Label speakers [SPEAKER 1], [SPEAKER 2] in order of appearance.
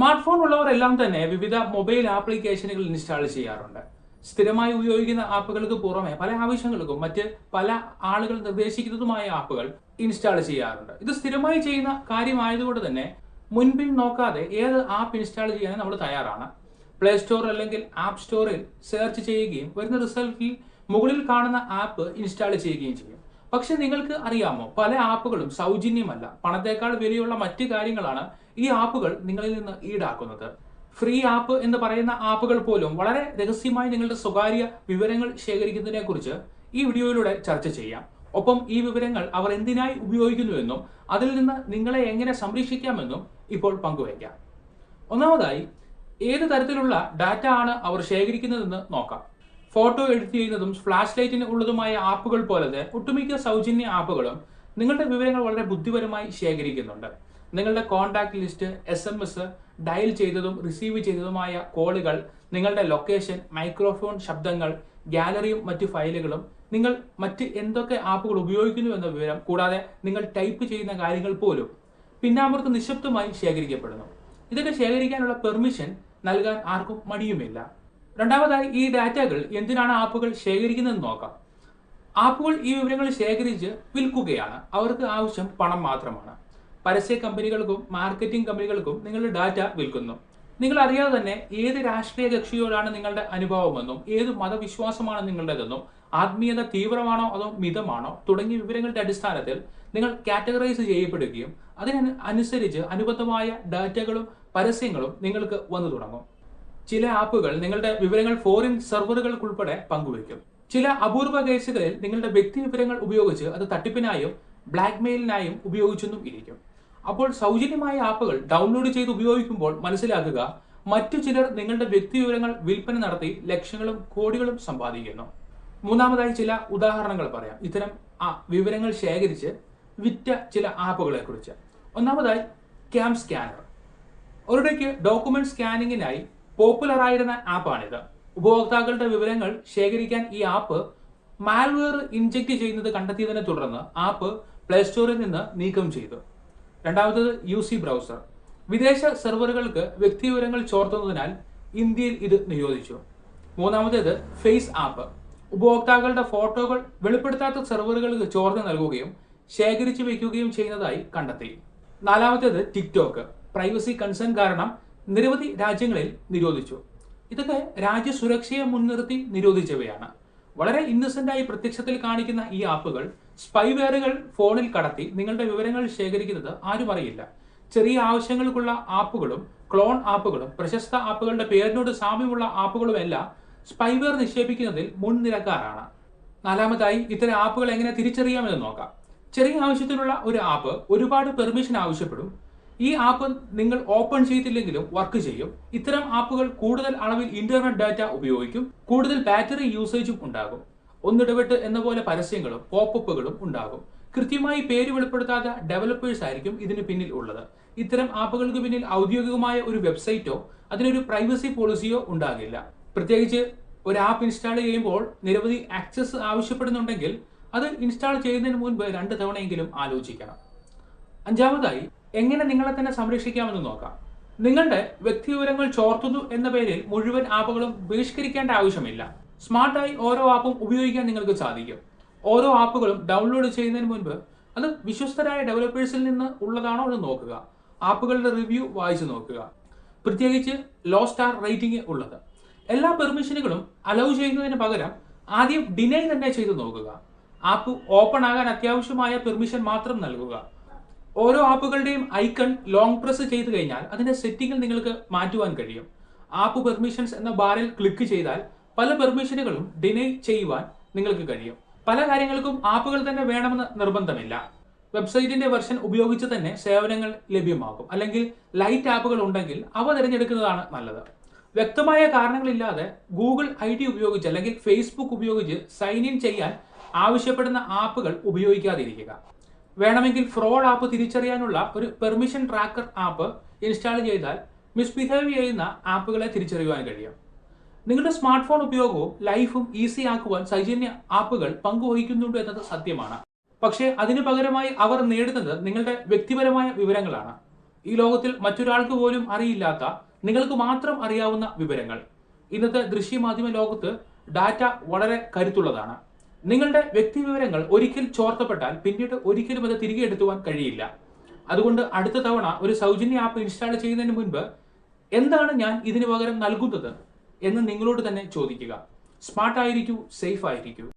[SPEAKER 1] Smart phone ഉള്ളവരെല്ലാം തന്നെ വിവിധ mobile ആപ്ലിക്കേഷനുകൾ ഇൻസ്റ്റാൾ ചെയ്യാറുണ്ട്. സ്ഥിരമായി ഉപയോഗിക്കുന്ന ആപ്പുകൾക്ക് പുറമെ പല ആവശ്യങ്ങൾക്കും മറ്റ് പല ആളുകൾ നിർദ്ദേശിക്കുന്നതുമായ ആപ്പുകൾ ഇൻസ്റ്റാൾ ചെയ്യാറുണ്ട്. ഇത് സ്ഥിരമായി ചെയ്യുന്ന കാര്യമായതുകൊണ്ട് തന്നെ മുൻപിൻ നോക്കാതെ ഏത് ആപ്പ് ഇൻസ്റ്റാൾ ചെയ്യാൻ നമ്മൾ തയ്യാറാണ്. പ്ലേ സ്റ്റോർ അല്ലെങ്കിൽ ആപ്പ് സ്റ്റോറിൽ സെർച്ച് ചെയ്യുകയും വരുന്ന റിസൾട്ടിൽ മുകളിൽ കാണുന്ന ആപ്പ് ഇൻസ്റ്റാൾ ചെയ്യുകയും ചെയ്യും. പക്ഷെ നിങ്ങൾക്ക് അറിയാമോ പല ആപ്പുകളും സൗജന്യമല്ല. പണത്തേക്കാൾ വിലയുള്ള മറ്റു കാര്യങ്ങളാണ് ഈ ആപ്പുകൾ നിങ്ങളിൽ നിന്ന് ഈടാക്കുന്നത്. ഫ്രീ ആപ്പ് എന്ന് പറയുന്ന ആപ്പുകൾ പോലും വളരെ രഹസ്യമായി നിങ്ങളുടെ സ്വകാര്യ വിവരങ്ങൾ ശേഖരിക്കുന്നതിനെ കുറിച്ച് ഈ വീഡിയോയിലൂടെ ചർച്ച ചെയ്യാം. ഒപ്പം ഈ വിവരങ്ങൾ അവർ എന്തിനായി ഉപയോഗിക്കുന്നുവെന്നും അതിൽ നിന്ന് നിങ്ങളെ എങ്ങനെ സംരക്ഷിക്കാമെന്നും ഇപ്പോൾ പങ്കുവയ്ക്കാം. ഒന്നാമതായി ഏത് തരത്തിലുള്ള ഡാറ്റ ആണ് അവർ ശേഖരിക്കുന്നതെന്ന് നോക്കാം. ഫോട്ടോ എഡിറ്റ് ചെയ്യുന്നതും ഫ്ലാഷ് ലൈറ്റിന് ഉള്ളതുമായ ആപ്പുകൾ പോലത്തെ ഒട്ടുമിക്ക സൗജന്യ ആപ്പുകളും നിങ്ങളുടെ വിവരങ്ങൾ വളരെ ബുദ്ധിപരമായി ശേഖരിക്കുന്നുണ്ട്. നിങ്ങളുടെ contact list S M S dial ചെയ്തതും റിസീവ് ചെയ്തതുമായ കോളുകൾ നിങ്ങളുടെ ലൊക്കേഷൻ മൈക്രോഫോൺ ശബ്ദങ്ങൾ ഗാലറിയും മറ്റ് ഫയലുകളും നിങ്ങൾ മറ്റ് എന്തൊക്കെ ആപ്പുകൾ ഉപയോഗിക്കുന്നു എന്ന വിവരം കൂടാതെ നിങ്ങൾ ടൈപ്പ് ചെയ്യുന്ന കാര്യങ്ങൾ പോലും പിന്നാമ്പുറത്ത് നിശബ്ദമായി ശേഖരിക്കപ്പെടുന്നു. ഇതൊക്കെ ശേഖരിക്കാനുള്ള പെർമിഷൻ നൽകാൻ ആർക്കും മടിയുമില്ല. രണ്ടാമതായി ഈ ഡാറ്റകൾ എന്തിനാണ് ആപ്പുകൾ ശേഖരിക്കുന്നതെന്ന് നോക്കാം. ആപ്പുകൾ ഈ വിവരങ്ങൾ ശേഖരിച്ച് വിൽക്കുകയാണ്. അവർക്ക് ആവശ്യം പണം മാത്രമാണ്. പരസ്യ കമ്പനികൾക്കും മാർക്കറ്റിംഗ് കമ്പനികൾക്കും നിങ്ങളുടെ ഡാറ്റ വിൽക്കുന്നു. നിങ്ങൾ അറിയാതെ തന്നെ ഏത് രാഷ്ട്രീയ കക്ഷിയോടാണ് നിങ്ങളുടെ അനുഭവമെന്നും ഏത് മതവിശ്വാസമാണ് നിങ്ങളുടേതെന്നും ആത്മീയത തീവ്രമാണോ അതോ മിതമാണോ തുടങ്ങിയ വിവരങ്ങളുടെ അടിസ്ഥാനത്തിൽ നിങ്ങൾ കാറ്റഗറൈസ് ചെയ്യപ്പെടുകയും അതിനനുസരിച്ച് അനുബന്ധമായ ഡാറ്റകളും പരസ്യങ്ങളും നിങ്ങൾക്ക് വന്നു തുടങ്ങും. ചില ആപ്പുകൾ നിങ്ങളുടെ വിവരങ്ങൾ ഫോറിൻ സെർവറുകൾക്കുൾപ്പെടെ പങ്കുവയ്ക്കും. ചില അപൂർവ കേസുകളിൽ നിങ്ങളുടെ വ്യക്തി വിവരങ്ങൾ ഉപയോഗിച്ച് അത് തട്ടിപ്പിനായും ബ്ലാക്ക്മെയിലിനായും ഉപയോഗിച്ചെന്നും ഇരിക്കും. അപ്പോൾ സൗജന്യമായ ആപ്പുകൾ ഡൗൺലോഡ് ചെയ്ത് ഉപയോഗിക്കുമ്പോൾ മനസ്സിലാക്കുക മറ്റു ചിലർ നിങ്ങളുടെ വ്യക്തി വിവരങ്ങൾ വിൽപ്പന നടത്തി ലക്ഷങ്ങളും കോടികളും സമ്പാദിക്കുന്നു. മൂന്നാമതായി ചില ഉദാഹരണങ്ങൾ പറയാം. ഇത്തരം വിവരങ്ങൾ ശേഖരിച്ച് വിറ്റ ചില ആപ്പുകളെ കുറിച്ച് ഒന്നാമതായി ക്യാം സ്കാനർ. ഒരിടയ്ക്ക് ഡോക്യുമെന്റ് സ്കാനിങ്ങിനായി പോപ്പുലർ ആയിരുന്ന ആപ്പാണിത്. ഉപഭോക്താക്കളുടെ വിവരങ്ങൾ ശേഖരിക്കാൻ ഈ ആപ്പ് മാൽവെയർ ഇൻജെക്ട് ചെയ്യുന്നത് കണ്ടെത്തിയതിനെ തുടർന്ന് ആപ്പ് പ്ലേ സ്റ്റോറിൽ നിന്ന് നീക്കം ചെയ്തു. രണ്ടാമത്തത് യു സി ബ്രൗസർ. വിദേശ സെർവറുകൾക്ക് വ്യക്തി വിവരങ്ങൾ ചോർത്തുന്നതിനാൽ ഇന്ത്യയിൽ ഇത് നിരോധിച്ചു. മൂന്നാമത്തേത് ഫേസ് ആപ്പ്. ഉപഭോക്താക്കളുടെ ഫോട്ടോകൾ വെളിപ്പെടുത്താത്ത സെർവറുകൾക്ക് ചോർന്ന് നൽകുകയും ശേഖരിച്ചു വയ്ക്കുകയും ചെയ്യുന്നതായി കണ്ടെത്തി. നാലാമത്തേത് ടിക്ടോക്ക്. പ്രൈവസി കൺസേൺ കാരണം നിരവധി രാജ്യങ്ങളിൽ നിരോധിച്ചു. ഇതൊക്കെ രാജ്യസുരക്ഷയെ മുൻനിർത്തി നിരോധിച്ചവയാണ്. വളരെ ഇന്നസെന്റ് ആയി പ്രത്യക്ഷത്തിൽ കാണിക്കുന്ന ഈ ആപ്പുകൾ സ്പൈവെയറുകൾ ഫോണിൽ കടത്തി നിങ്ങളുടെ വിവരങ്ങൾ ശേഖരിക്കുന്നത് ആരും അറിയില്ല. ചെറിയ ആവശ്യങ്ങൾക്കുള്ള ആപ്പുകളും ക്ലോൺ ആപ്പുകളും പ്രശസ്ത ആപ്പുകളുടെ പേരിനോട് സാമ്യമുള്ള ആപ്പുകളും എല്ലാം സ്പൈവെയർ നിക്ഷേപിക്കുന്നതിൽ മുൻനിരക്കാരാണ്. നാലാമതായി ഇത്തരം ആപ്പുകൾ എങ്ങനെ തിരിച്ചറിയാമെന്ന് നോക്കാം. ചെറിയ ആവശ്യത്തിനുള്ള ഒരു ആപ്പ് ഒരുപാട് പെർമിഷൻ ആവശ്യപ്പെടും. ഈ ആപ്പ് നിങ്ങൾ ഓപ്പൺ ചെയ്തില്ലെങ്കിലും വർക്ക് ചെയ്യും. ഇത്തരം ആപ്പുകൾ കൂടുതൽ അളവിൽ ഇന്റർനെറ്റ് ഡാറ്റ ഉപയോഗിക്കും. കൂടുതൽ ബാറ്ററി യൂസേജും ഉണ്ടാകും. ഒന്നിടവിട്ട് എന്ന പോലെ പരസ്യങ്ങളും പോപ്പപ്പുകളും ഉണ്ടാകും. കൃത്യമായി പേര് വെളിപ്പെടുത്താത്ത ഡെവലപ്പേഴ്സ് ആയിരിക്കും ഇതിന് പിന്നിൽ ഉള്ളത്. ഇത്തരം ആപ്പുകൾക്ക് പിന്നിൽ ഔദ്യോഗികമായ ഒരു വെബ്സൈറ്റോ അതിനൊരു പ്രൈവസി പോളിസിയോ ഉണ്ടാകില്ല. പ്രത്യേകിച്ച് ഒരു ആപ്പ് ഇൻസ്റ്റാൾ ചെയ്യുമ്പോൾ നിരവധി ആക്സസ് ആവശ്യപ്പെടുന്നുണ്ടെങ്കിൽ അത് ഇൻസ്റ്റാൾ ചെയ്യുന്നതിന് മുൻപ് രണ്ട് തവണയെങ്കിലും ആലോചിക്കണം. അഞ്ചാമതായി എങ്ങനെ നിങ്ങളെ തന്നെ സംരക്ഷിക്കാമെന്ന് നോക്കാം. നിങ്ങളുടെ വ്യക്തിവിവരങ്ങൾ ചോർത്തുന്നു എന്ന പേരിൽ മുഴുവൻ ആപ്പുകളും ബഹിഷ്കരിക്കേണ്ട ആവശ്യമില്ല. സ്മാർട്ടായി ഓരോ ആപ്പും ഉപയോഗിക്കാൻ നിങ്ങൾക്ക് സാധിക്കും. ഓരോ ആപ്പുകളും ഡൗൺലോഡ് ചെയ്യുന്നതിന് മുൻപ് അത് വിശ്വസ്തരായ ഡെവലപ്പേഴ്സിൽ നിന്ന് ഉള്ളതാണോ എന്ന് നോക്കുക. ആപ്പുകളുടെ റിവ്യൂ വായിച്ചു നോക്കുക. പ്രത്യേകിച്ച് ലോ സ്റ്റാർ റേറ്റിംഗ് ഉള്ളത്. എല്ലാ പെർമിഷനുകളും അലൗ ചെയ്യുന്നതിന് പകരം ആദ്യം ഡിനൈ തന്നെ ചെയ്തു നോക്കുക. ആപ്പ് ഓപ്പൺ ആകാൻ അത്യാവശ്യമായ പെർമിഷൻ മാത്രം നൽകുക. ഓരോ ആപ്പുകളുടെയും ഐക്കൺ ലോങ് പ്രസ് ചെയ്ത് കഴിഞ്ഞാൽ അതിന്റെ സെറ്റിംഗിൽ നിങ്ങൾക്ക് മാറ്റുവാൻ കഴിയും. ആപ്പ് പെർമിഷൻസ് എന്ന ബാറിൽ ക്ലിക്ക് ചെയ്താൽ പല പെർമിഷനുകളും ഡിനൈ ചെയ്യുവാൻ നിങ്ങൾക്ക് കഴിയും. പല കാര്യങ്ങൾക്കും ആപ്പുകൾ തന്നെ വേണമെന്ന് നിർബന്ധമില്ല. വെബ്സൈറ്റിന്റെ വെർഷൻ ഉപയോഗിച്ച് തന്നെ സേവനങ്ങൾ ലഭ്യമാകും. അല്ലെങ്കിൽ ലൈറ്റ് ആപ്പുകൾ ഉണ്ടെങ്കിൽ അവ തിരഞ്ഞെടുക്കുന്നതാണ് നല്ലത്. വ്യക്തമായ കാരണങ്ങളില്ലാതെ ഗൂഗിൾ ഐ ഡി ഉപയോഗിച്ച് അല്ലെങ്കിൽ ഫേസ്ബുക്ക് ഉപയോഗിച്ച് സൈൻ ഇൻ ചെയ്യാൻ ആവശ്യപ്പെടുന്ന ആപ്പുകൾ ഉപയോഗിക്കാതിരിക്കുക. വേണമെങ്കിൽ ഫ്രോഡ് ആപ്പ് തിരിച്ചറിയാനുള്ള ഒരു പെർമിഷൻ ട്രാക്കർ ആപ്പ് ഇൻസ്റ്റാൾ ചെയ്താൽ മിസ്ബിഹേവ് ചെയ്യുന്ന ആപ്പുകളെ തിരിച്ചറിയുവാൻ കഴിയും. നിങ്ങളുടെ സ്മാർട്ട് ഫോൺ ഉപയോഗവും ലൈഫും ഈസി ആക്കുവാൻ സൗജന്യ ആപ്പുകൾ പങ്കുവഹിക്കുന്നുണ്ട് എന്നത് സത്യമാണ്. പക്ഷേ അതിനു പകരമായി അവർ നേടുന്നത് നിങ്ങളുടെ വ്യക്തിപരമായ വിവരങ്ങളാണ്. ഈ ലോകത്തിൽ മറ്റൊരാൾക്ക് പോലും അറിയില്ലാത്ത നിങ്ങൾക്ക് മാത്രം അറിയാവുന്ന വിവരങ്ങൾ. ഇന്നത്തെ ദൃശ്യമാധ്യമ ലോകത്ത് ഡാറ്റ വളരെ കരുത്തുള്ളതാണ്. നിങ്ങളുടെ വ്യക്തി വിവരങ്ങൾ ഒരിക്കൽ ചോർത്തപ്പെട്ടാൽ പിന്നീട് ഒരിക്കലും അത് തിരികെ എടുത്തുവാൻ കഴിയില്ല. അതുകൊണ്ട് അടുത്ത തവണ ഒരു സൗജന്യ ആപ്പ് ഇൻസ്റ്റാൾ ചെയ്യുന്നതിന് മുൻപ് എന്താണ് ഞാൻ ഇതിനു പകരം നൽകുന്നത് എന്ന് നിങ്ങളോട് തന്നെ ചോദിക്കുക. സ്മാർട്ട് ആയിരിക്കൂ സേഫ് ആയിരിക്കൂ.